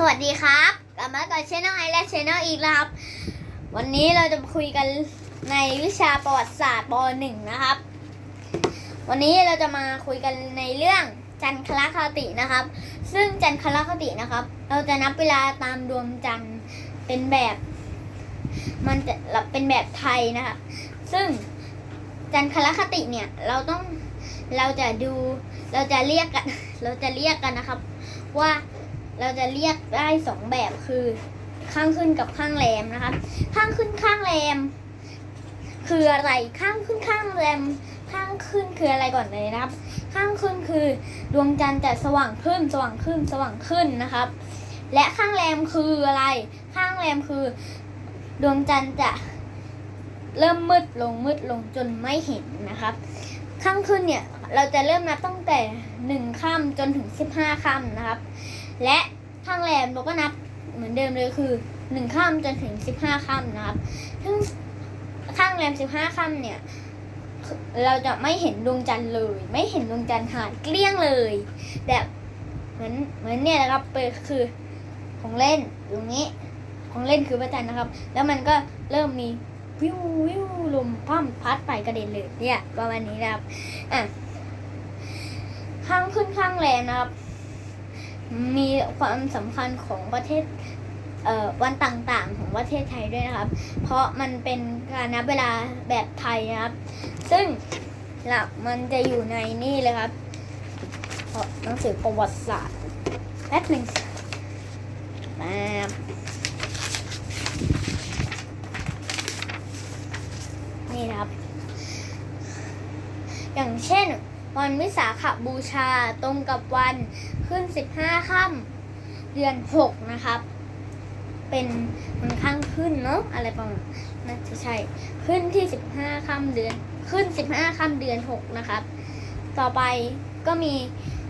สวัสดีครับกลับมากับช anel ไอและช anel อีกแล้วครับ วันนี้เราจะมาคุยกันในวิชาประวัติศาสตร์ป .1 นะครับ วันนี้เราจะมาคุยกันในเรื่องจันทรคตินะครับ ซึ่งจันทรคตินะครับ เราจะนับเวลาตามดวงจันทร์เป็นแบบ มันจะเป็นแบบไทยนะครับซึ่งจันทรคติเนี่ยเราต้องเราจะดูเราจะเรียกกัน เราจะเรียกกันนะครับ ว่า เราจะเรียกได้สองแบบคือข้างขึ้นกับข้างแรมนะครับข้างขึ้นข้างแรม คืออะไรข้างขึ้นข้างแรม ข้างขึ้นคืออะไรก่อนเลยนะครับ ข้างขึ้นคือดวงจันทร์จะสว่างขึ้นสว่างขึ้นสว่างขึ้นนะครับ และข้างแรมคืออะไร ข้างแรมคือ ดวงจันทร์จะเริ่มมืดลงมืดลงจนไม่เห็นนะครับ ข้างขึ้นเนี่ยเราจะเริ่มนับตั้งแต่หนึ่งค่ำจนถึงสิบห้าค่ำนะครับ และ แรมเราก็นับเหมือนเดิมเลยคือหนึ่งค่ำจนถึงสิบห้าค่ำนะครับซึ่งข้างแรมสิบห้าค่ำเนี่ย เราจะไม่เห็นดวงจันทร์เลย ไม่เห็นดวงจันทร์หายเกลี้ยงเลยแบบเหมือนเหมือนเนี่ยนะครับเปิดคือของเล่นอยู่ตรงนี้ ของเล่นคือพระจันทร์นะครับ แล้วมันก็เริ่มมีวิววิวลมพั่มพัดไปกระเด็นเลยเนี่ยประมาณนี้นะครับอะข้างขึ้นข้างแรมนะครับ มีความสำคัญของประเทศเวันต่างๆ ของประเทศไทยด้วยนะครับ เพราะมันเป็นการนับเวลาแบบไทยนะครับ ซึ่งหลักมันจะอยู่ในนี่เลยครับหนังสือประวัติศาสตร์แป๊บหนึ่งมานี่ครับ อย่างเช่น วันวิสาขบูชาตรงกับวันขึ้น 15ค่ำเดือน 6 นะครับ เป็นมันข้างขึ้นเนาะอะไรประมาณน่าจะใช่ ขึ้นที่ 15ค่ำเดือน ขึ้น 15ค่ำเดือน 6 นะครับ ต่อไปก็มี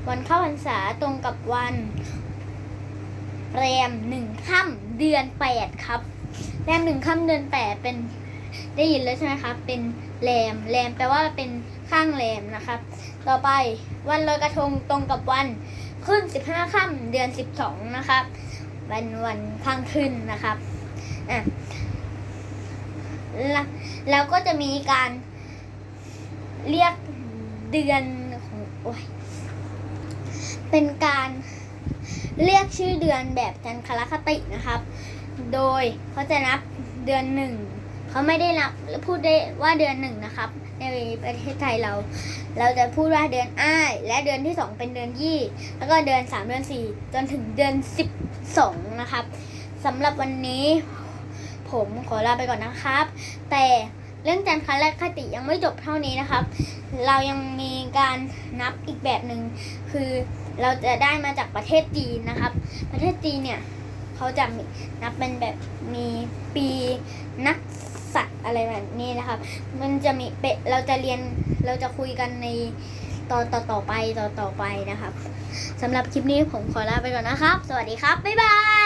วันเข้าพรรษาตรงกับวันแรมหนึ่งค่ำเดือน8ครับ แรมหนึ่งค่ำเดือน8เป็นได้ยินแล้วใช่ไหมครับ เป็นแรมแรมแปลว่าเป็นข้างแรมนะครับ ต่อไปวันลอยกระทงตรงกับวันขึ้น15ค่ำเดือน12นะครับวันวันข้างขึ้นนะครับอะแล้วแล้วก็จะมีการเรียกเดือนของโอ้ยเป็นการเรียกชื่อเดือนแบบจันทรคตินะครับ โดยเขาจะนับเดือนหนึ่งเขาไม่ได้นับพูดได้ว่าเดือนหนึ่งนะครับ ในประเทศไทยเรา เราจะพูดว่าเดือนอ้าย และเดือนที่สองเป็นเดือนยี่ แล้วก็เดือนสามเดือนสี่จนถึงเดือนสิบสองนะครับสำหรับวันนี้ ผมขอลาไปก่อนนะครับ แต่เรื่องจันทร์และคติยังไม่จบเท่านี้นะครับ เรายังมีการนับอีกแบบหนึ่งคือเราจะได้มาจากประเทศจีนนะครับ ประเทศจีนเนี่ยเขาจะนับเป็นแบบมีปีนัก อะไรแบบนี้นะครับ มันจะมีเปเราจะเรียนเราจะคุยกันในตอนต่อต่อไปต่อต่อไปนะครับสำหรับคลิปนี้ผมขอลาไปก่อนนะครับ สวัสดีครับ บ๊ายบาย